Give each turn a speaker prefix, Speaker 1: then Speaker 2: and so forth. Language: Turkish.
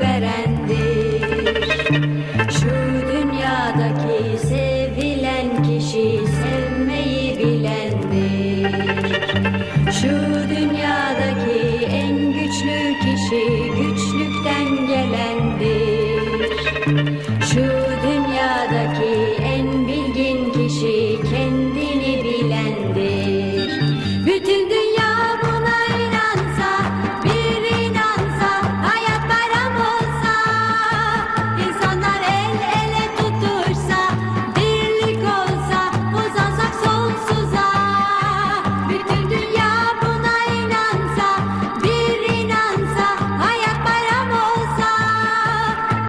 Speaker 1: verendir. Şu dünyadaki sevilen kişi sevmeyi bilendir. Şu dünyadaki en güçlü kişi